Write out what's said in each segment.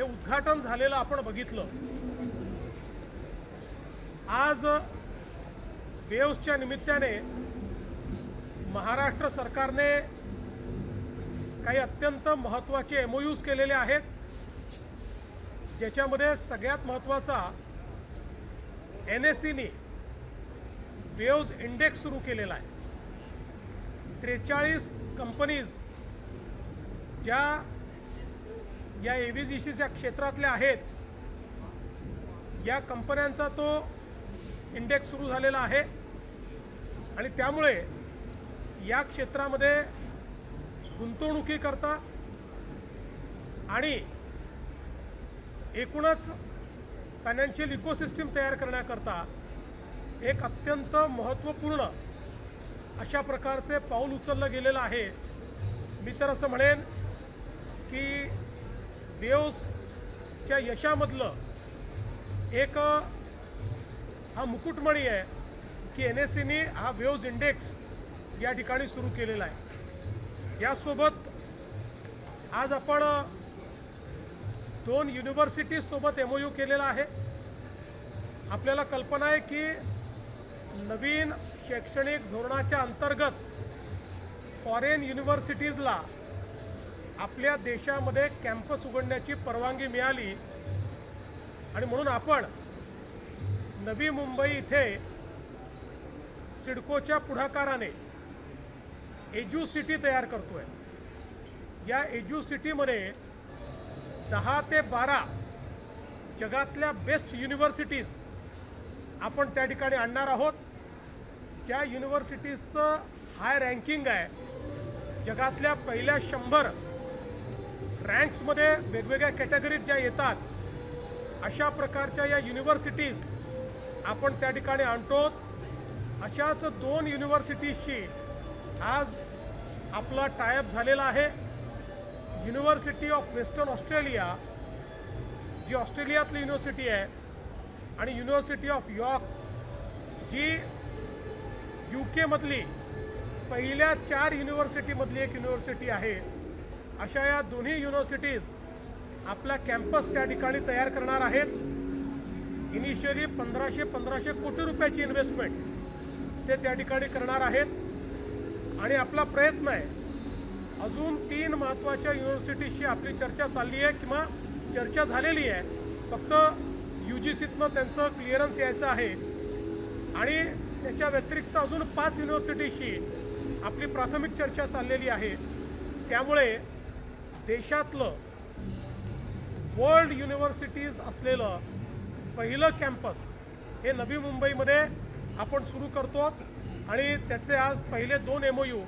हे उद्घाटन झालेलं आपण बघितलं. आज वेव्सच्या निमित्ताने महाराष्ट्र सरकारने काही अत्यंत महत्त्वाचे एम यूज केलेले आहेत ज्याच्यामध्ये सगळ्यात महत्त्वाचा एन एस सीने वेव्ज इंडेक्स सुरू केलेला आहे. त्रेचाळीस कंपनीज ज्या या ए व्ही जी सीच्या क्षेत्रातल्या आहेत. या कंपन्यांचा तो इंडेक्स सुरू झालेला आहे. आणि त्यामुळे या क्षेत्रामध्ये गुंतवणुकीकरता आणि एकूणच फायनान्शियल इकोसिस्टीम तयार करण्याकरता एक अत्यंत महत्त्वपूर्ण अशा प्रकारचे पाऊल उचललं गेलेलं आहे. मी तर असं म्हणेन की वेव्सच्या यशामधलं एक हा मुकुटमणी आहे की एन एस सीने हा वेव्ज इंडेक्स या ठिकाणी सुरू केलेला आहे. यासोबत आज आपण दोन युनिव्हर्सिटीजसोबत एम ओ यू केलेला आहे. आपल्याला कल्पना आहे की नवीन शैक्षणिक धोरणाच्या अंतर्गत फॉरेन युनिव्हर्सिटीजला आपल्या देशामध्ये कॅम्पस उघडण्याची परवानगी मिळाली. आणि म्हणून आपण नवी मुंबई इथे सिडकोच्या पुढाकाराने एज्यू सिटी तयार करतोय. या एज्यू सिटीमध्ये दहा ते बारा जगातल्या बेस्ट युनिव्हर्सिटीज आपण त्या ठिकाणी आणणार आहोत. ज्या युनिव्हर्सिटीजचं हाय रँकिंग आहे जगातल्या पहिल्या शंभर रँक्समध्ये वेगवेगळ्या कॅटेगरीत ज्या येतात अशा प्रकारच्या या युनिव्हर्सिटीज आपण त्या ठिकाणी आणतो अशाच दोन युनिव्हर्सिटीजशी आज आपला टायअप झालेला आहे. युनिव्हर्सिटी ऑफ वेस्टर्न ऑस्ट्रेलिया जी ऑस्ट्रेलियातली युनिव्हर्सिटी आहे आणि युनिव्हर्सिटी ऑफ यॉर्क जी यू केमधली पहिल्या चार युनिव्हर्सिटीमधली एक युनिव्हर्सिटी आहे. अशा या दोन्ही युनिव्हर्सिटीज आपला कॅम्पस त्या ठिकाणी तयार करणार आहेत. इनिशियली पंधराशे पंधराशे कोटी रुपयाची इन्व्हेस्टमेंट ते त्या ठिकाणी करणार आहेत. आणि आपला प्रयत्न आहे अजून तीन महत्त्वाच्या युनिव्हर्सिटीजशी आपली चर्चा चालली आहे किंवा चर्चा झालेली आहे. फक्त यू जी सीतनं त्यांचं क्लिअरन्स यायचं आहे. आणि त्याच्या व्यतिरिक्त अजून पाच युनिव्हर्सिटीशी आपली प्राथमिक चर्चा चाललेली आहे. त्यामुळे देशातलं वर्ल्ड युनिव्हर्सिटीज असलेलं पहिलं कॅम्पस हे नवी मुंबईमध्ये आपण सुरू करतो आणि त्याचे आज पहिले दोन एम ओ यू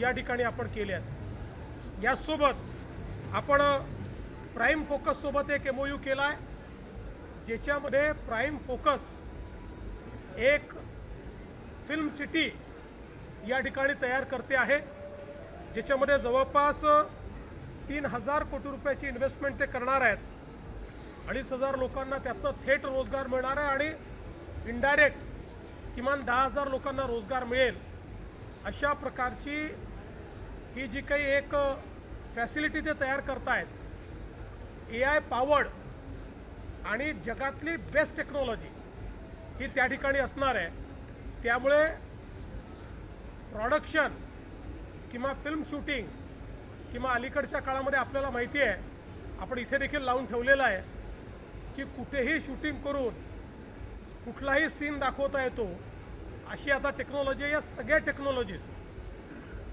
या ठिकाणी आपण केले आहेत. यासोबत आपण प्राईम फोकससोबत एक एम ओ यू केला आहे ज्याच्यामध्ये प्राईम फोकस एक फिल्म सिटी या ठिकाणी तयार करते आहे ज्याच्यामध्ये जवळपास तीन हजार कोटी रुपयाची इन्व्हेस्टमेंट ते करणार आहेत. अडीच हजार लोकांना त्यातनं थेट रोजगार मिळणार आहे आणि इनडायरेक्ट किमान दहा हजार लोकांना रोजगार मिळेल. अशा प्रकारची ही जी काही एक फॅसिलिटी ते तयार करतायत ए आय पावर्ड आणि जगातली बेस्ट टेक्नॉलॉजी ही त्या ठिकाणी असणार आहे. त्यामुळे प्रॉडक्शन किंवा फिल्म शूटिंग किंवा अलीकडच्या काळामध्ये आपल्याला माहिती आहे आपण इथे देखील लावून ठेवलेलं आहे की कुठेही शूटिंग करून कुठलाही सीन दाखवता येतो अशी आता टेक्नॉलॉजी आहे. या सगळ्या टेक्नॉलॉजीज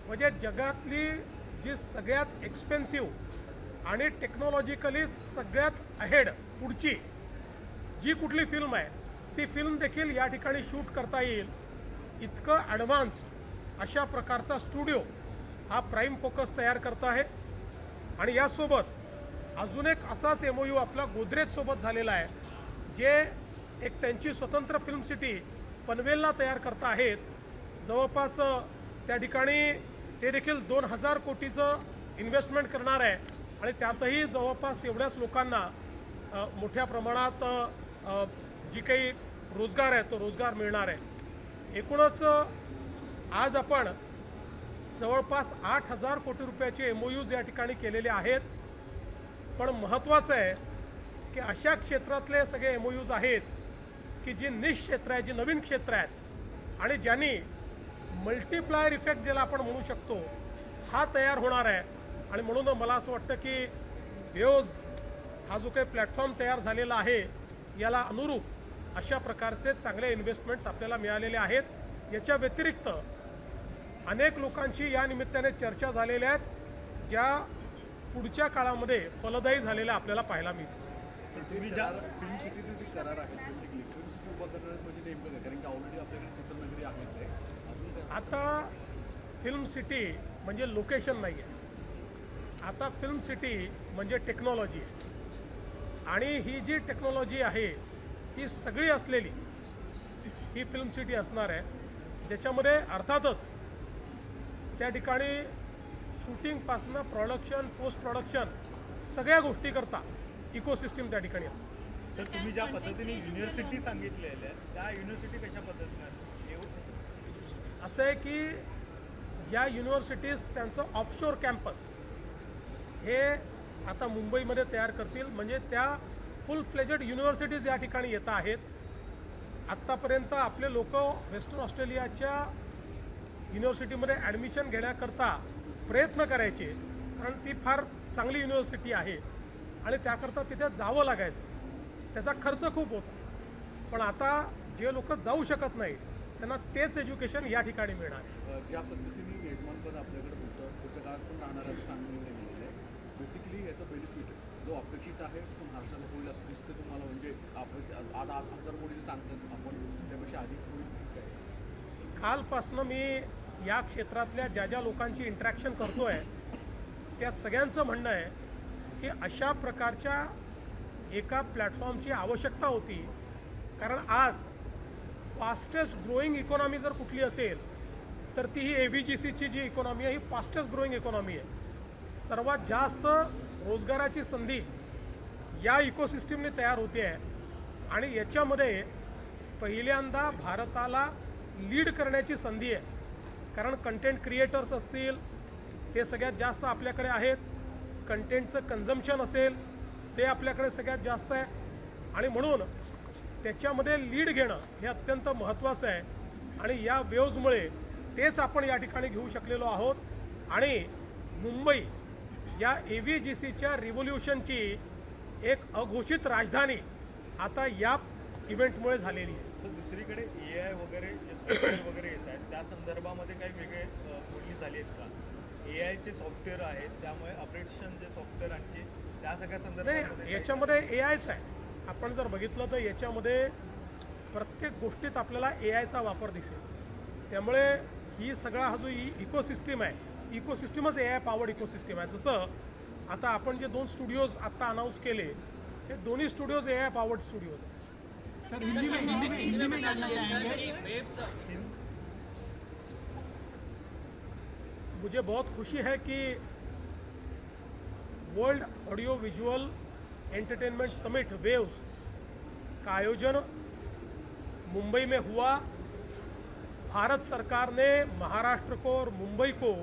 म्हणजे जगातली जी सगळ्यात एक्सपेन्सिव्ह आणि टेक्नॉलॉजिकली सगळ्यात अहेड पुढची जी कुठली फिल्म आहे ती फिल्म देखील या ठिकाणी शूट करता येईल इतकं ॲडव्हान्स्ड अशा प्रकारचा स्टुडिओ हा प्राईम फोकस तयार करत आहे. आणि यासोबत अजून एक असाच एम ओ यू आपला गोदरेजसोबत झालेला आहे जे एक त्यांची स्वतंत्र फिल्म सिटी पनवेलला तयार करत आहेत. जवळपास त्या ठिकाणी ते देखील दोन हजार कोटीचं इन्व्हेस्टमेंट करणार आहे. आणि त्यातही जवळपास एवढ्याच लोकांना मोठ्या प्रमाणात जी काही रोजगार आहे तो रोजगार मिळणार आहे. एकूणच आज आपण जवळपास आठ हजार कोटी रुपयाचे एम ओ यूज या ठिकाणी केलेले आहेत. पण महत्त्वाचं आहे की अशा क्षेत्रातले सगळे एम आहेत की जी निश क्षेत्र आहे जी नवीन क्षेत्र आहेत. आणि ज्यांनी मल्टिप्लायर इफेक्ट ज्याला आपण म्हणू शकतो हा तयार होणार आहे. आणि म्हणून मला असं वाटतं की वेओज हा जो काही प्लॅटफॉर्म तयार झालेला आहे याला अनुरूप अशा प्रकारचे चांगले इन्व्हेस्टमेंट्स आपल्याला मिळालेले आहेत. याच्या व्यतिरिक्त अनेक लोकांशी या निमित्ताने चर्चा झालेल्या आहेत ज्या पुढच्या काळामध्ये फलदायी झालेल्या आपल्याला पाहायला मिळतील. म्हणजे आता फिल्म सिटी म्हणजे लोकेशन नाही आहे. आता फिल्म सिटी म्हणजे टेक्नॉलॉजी आहे. आणि ही जी टेक्नॉलॉजी आहे ही सगळी असलेली ही फिल्म सिटी असणार आहे ज्याच्यामध्ये अर्थातच त्या ठिकाणी शूटिंगपासनं प्रोडक्शन पोस्ट प्रोडक्शन सगळ्या गोष्टी करता इकोसिस्टीम त्या ठिकाणी असतं. सर तुम्ही ज्या पद्धतीने युनिव्हर्सिटी सांगितलेल्या त्या युनिव्हर्सिटी कशा पद्धतीने असं आहे की या युनिव्हर्सिटीज त्यांचं ऑफशोर कॅम्पस हे आता मुंबईमध्ये तयार करतील. म्हणजे त्या फुल फ्लेजेड युनिव्हर्सिटीज या ठिकाणी येत आहेत. आत्तापर्यंत आपले लोक वेस्टर्न ऑस्ट्रेलियाच्या युनिव्हर्सिटीमध्ये ॲडमिशन घेण्याकरता प्रयत्न करायचे. कारण ती फार चांगली युनिव्हर्सिटी आहे. आणि त्याकरता तिथे जावं लागायचं. त्याचा खर्च खूप होता. पण आता जे लोक जाऊ शकत नाही त्यांना तेच एज्युकेशन या ठिकाणी मिळणार. आहे ज्या पद्धतीने यजमानपद आपल्याकडे होतं पुढच्या काळात पण राहणार असं सांगण्यात गेलेलं आहे. बेसिकली याचा बेनिफिट जो अपेक्षित आहे तो महाराष्ट्राला होईल असं दिसतं तुम्हाला. म्हणजे आपण आज आठ हजार कोटी सांगतात आपण. त्यापेक्षा अधिक होईल कालपासनं मी या क्षेत्रातल्या ज्या ज्या लोकांची इंटरॅक्शन आहे त्या सगळ्यांचं म्हणणं आहे की अशा प्रकारच्या एका प्लॅटफॉर्मची आवश्यकता होती. कारण आज फास्टेस्ट ग्रोईंग इकॉनॉमी जर कुठली असेल तर ती ही ए व्ही जी सीची जी इकॉनॉमी आहे ही फास्टेस्ट ग्रोईंग इकॉनॉमी आहे. सर्वात जास्त रोजगाराची संधी या इकोसिस्टीमने तयार होते आहे. आणि याच्यामध्ये पहिल्यांदा भारताला लीड करण्याची संधी आहे. कारण कंटेंट क्रिएटर्स असतील ते सगळ्यात जास्त आपल्याकडे आहेत. कंटेंटचं कन्झम्पन असेल ते आपल्याकडे सगळ्यात जास्त आहे. आणि म्हणून त्याच्यामध्ये लीड घेणं हे अत्यंत महत्त्वाचं आहे. आणि या वेव्जमुळे तेच आपण या ठिकाणी घेऊ शकलेलो आहोत. आणि मुंबई या ए व्ही जी सीच्या रिव्होल्युशनची एक अघोषित राजधानी आता या इव्हेंटमुळे झालेली आहे. सर दुसरीकडे ए आय वगैरे जे सॉफ्टवेअर वगैरे येत आहेत. त्या संदर्भामध्ये काही वेगळे बोलणी झाली आहेत का? ए आयचे सॉफ्टवेअर आहेत त्यामुळे ऑपरेशन जे सॉफ्टवेअर आणखी त्या सगळ्या नाही याच्यामध्ये ए आयच आहे. आपण जर बघितलं तर याच्यामध्ये प्रत्येक गोष्टीत आपल्याला ए आयचा वापर दिसेल. त्यामुळे ही सगळा हा जो इ इकोसिस्टीम आहे इकोसिस्टीमच ए आय पॉवर्ड इकोसिस्टीम आहे. जसं आता आपण जे दोन स्टुडिओज आत्ता अनाऊन्स केले हे दोन्ही studios A I powered studios आहेत. सर, हिंदी में हिंदी में हिंदी में जानना चाहेंगे मुझे बहुत खुशी है कि world audio visual entertainment summit waves का आयोजन मुंबई में हुआ। भारत सरकार ने महाराष्ट्र को और मुंबई को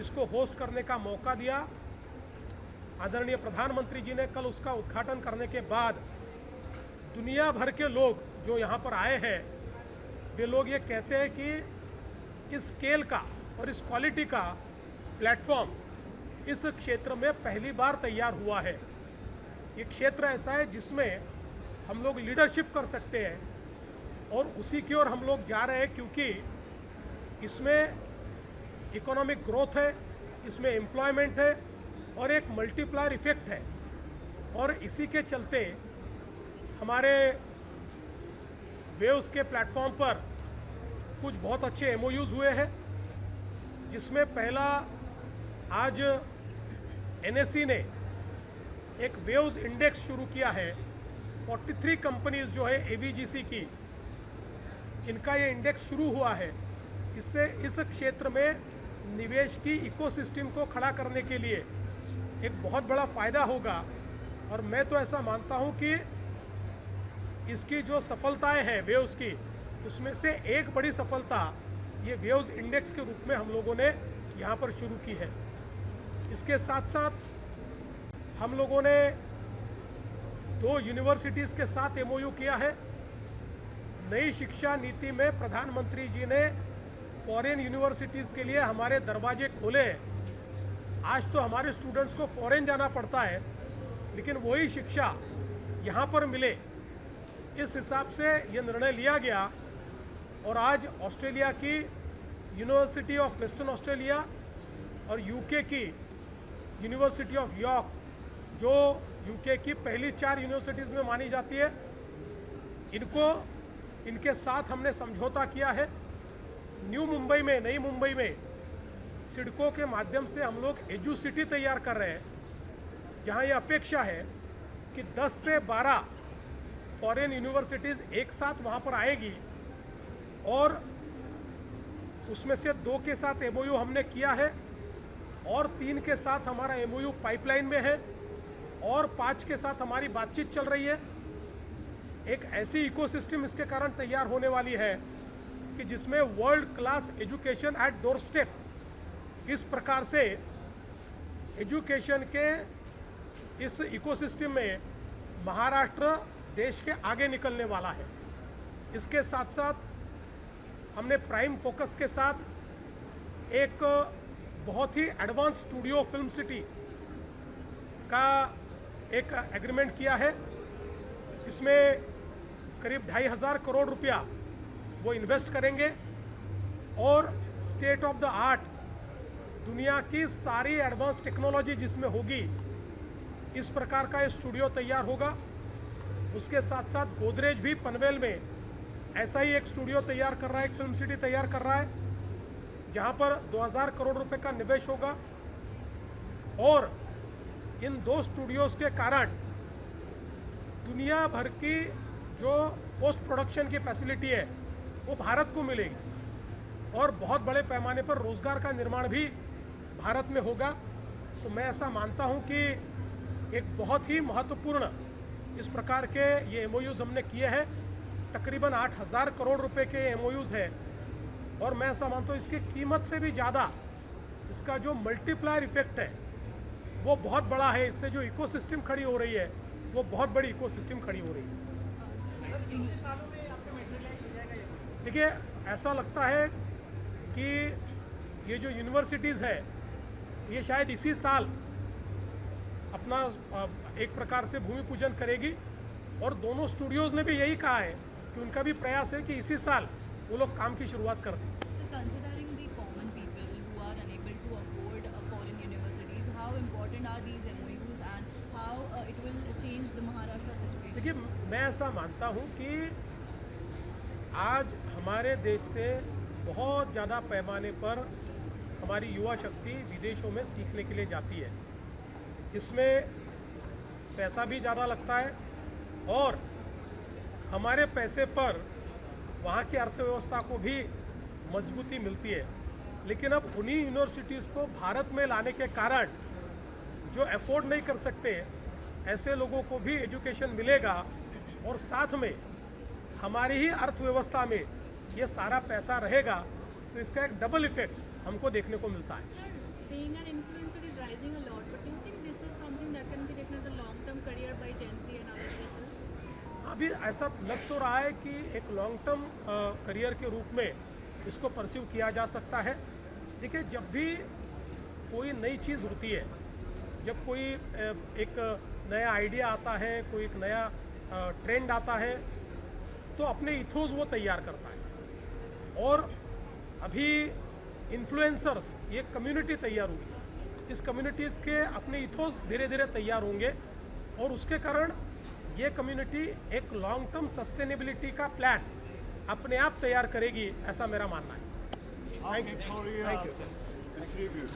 इसको होस्ट करने का मौका दिया। आदरणीय प्रधानमंत्री जी ने कल उसका उद्घाटन करने के बाद दुनिया भर के लोग जो यहाँ पर आए हैं, वे लोग ये कहते हैं कि इस स्केल का और इस क्वालिटी का प्लेटफॉर्म इस क्षेत्र में पहली बार तैयार हुआ है। ये क्षेत्र ऐसा है जिसमें हम लोग लीडरशिप कर सकते हैं और उसी की ओर हम लोग जा रहे हैं क्योंकि इसमें इकोनॉमिक ग्रोथ है, इसमें एम्प्लॉयमेंट है और एक मल्टीप्लायर इफ़ेक्ट है और इसी के चलते हमारे वेव्स के प्लेटफॉर्म पर कुछ बहुत अच्छे एम हुए हैं, जिसमें पहला आज एनएससी ने एक वेव्स इंडेक्स शुरू किया है। 43 कंपनीज़ जो है ए की, इनका ये इंडेक्स शुरू हुआ है। इससे इस क्षेत्र में निवेश की इकोसिस्टम को खड़ा करने के लिए एक बहुत बड़ा फ़ायदा होगा। और मैं तो ऐसा मानता हूँ कि इसकी जो सफलताएँ हैं वेव्स की, उसमें से एक बड़ी सफलता ये वेव्स इंडेक्स के रूप में हम लोगों ने यहाँ पर शुरू की है। इसके साथ साथ हम लोगों ने दो यूनिवर्सिटीज़ के साथ एमओयू किया है। नई शिक्षा नीति में प्रधानमंत्री जी ने फॉरेन यूनिवर्सिटीज़ के लिए हमारे दरवाजे खोले आज तो हमारे स्टूडेंट्स को फॉरेन जाना पड़ता है, लेकिन वही शिक्षा यहाँ पर मिले। इस हिसाब से ये निर्णय लिया गया? और आज ऑस्ट्रेलिया की यूनिवर्सिटी ऑफ़ वेस्टर्न ऑस्ट्रेलिया और यूके की यूनिवर्सिटी ऑफ़ यॉर्क जो यूके की पहली चार यूनिवर्सिटीज़ में मानी जाती है, इनको, इनके साथ हमने समझौता किया है। न्यू मुंबई में, नई मुंबई में सिडको के माध्यम से हम लोग एजू सिटी तैयार कर रहे हैं, जहाँ ये अपेक्षा है कि 10 से 12 फॉरेन यूनिवर्सिटीज़ एक साथ वहाँ पर आएगी और उसमें से दो के साथ एमओयू हमने किया है और तीन के साथ हमारा एमओयू पाइपलाइन में है और पाँच के साथ हमारी बातचीत चल रही है। एक ऐसी इकोसिस्टम इसके कारण तैयार होने वाली है कि जिसमें world class education at doorstep इस प्रकार से एजुकेशन के इस इकोसिस्टम में महाराष्ट्र देश के आगे निकलने वाला है। इसके साथ साथ हमने प्राइम फोकस के साथ एक बहुत ही एडवांस स्टूडियो फ़िल्म सिटी का एक एग्रीमेंट किया है। इसमें करीब ढाई हज़ार करोड़ रुपया वो इन्वेस्ट करेंगे और स्टेट ऑफ़ द आर्ट दुनिया की सारी एडवांस टेक्नोलॉजी जिसमें होगी, इस प्रकार का ये स्टूडियो तैयार होगा। उसके साथ साथ गोदरेज भी पनवेल में ऐसा ही एक स्टूडियो तैयार कर रहा है, एक फ़िल्म सिटी तैयार कर रहा है, जहाँ पर 2000 करोड़ रुपए का निवेश होगा। और इन दो स्टूडियोज के कारण दुनिया भर की जो पोस्ट प्रोडक्शन की फैसिलिटी है, वो भारत को मिलेगी। और बहुत बड़े पैमाने पर रोज़गार का निर्माण भी भारत में होगा। तो मैं ऐसा मानता हूँ कि एक बहुत ही महत्वपूर्ण इस प्रकार के ये एम हमने किए हैं। तकरीबन आठ हज़ार करोड़ रुपए के एम है। और मैं ऐसा मानता हूँ, इसकी कीमत से भी ज़्यादा इसका जो मल्टीप्लायर इफ़ेक्ट है, वो बहुत बड़ा है। इससे जो इकोसिस्टम खड़ी हो रही है, वो बहुत बड़ी इकोसिस्टम खड़ी हो रही है। देखिए, ऐसा लगता है कि ये जो यूनिवर्सिटीज़ है, ये शायद इसी साल अपना एक प्रकार से भूमि पूजन करेगी। और दोनों स्टूडियोज ने भी यही कहा है कि उनका भी प्रयास है कि इसी साल वो लोग काम की शुरुआत कर दें। देखिए मैं ऐसा मानता हूँ कि आज हमारे देश से बहुत ज़्यादा पैमाने पर हमारी युवा शक्ति विदेशों में सीखने के लिए जाती है। इसमें पैसा भी ज़्यादा लगता है और हमारे पैसे पर वहाँ की अर्थव्यवस्था को भी मजबूती मिलती है। लेकिन अब उन्हीं यूनिवर्सिटीज़ को भारत में लाने के कारण जो अफोर्ड नहीं कर सकते, ऐसे लोगों को भी एजुकेशन मिलेगा और साथ में हमारी ही अर्थव्यवस्था में ये सारा पैसा रहेगा तो इसका एक डबल इफ़ेक्ट हमको देखने को मिलता है। People? अभी ऐसा लग तो रहा है कि एक लॉन्ग टर्म करियर के रूप में इसको परस्यू किया जा सकता है। देखिए, जब भी कोई नई चीज़ होती है, जब कोई एक नया आइडिया आता है, कोई एक नया ट्रेंड आता है तो अपने इथोस वो तैयार करता है। और अभी इन्फ्लुएंसर्स ये कम्युनिटी तैयार हुई इस कम्युनिटीज़ के अपने इथोस धीरे धीरे तैयार होंगे और उसके कारण ये कम्युनिटी एक लॉन्ग टर्म सस्टेनेबिलिटी का प्लान अपने आप तैयार करेगी ऐसा मेरा मानना है Thank you. Thank you. contribute?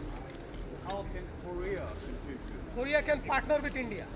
How can Korea contribute? Korea can partner with India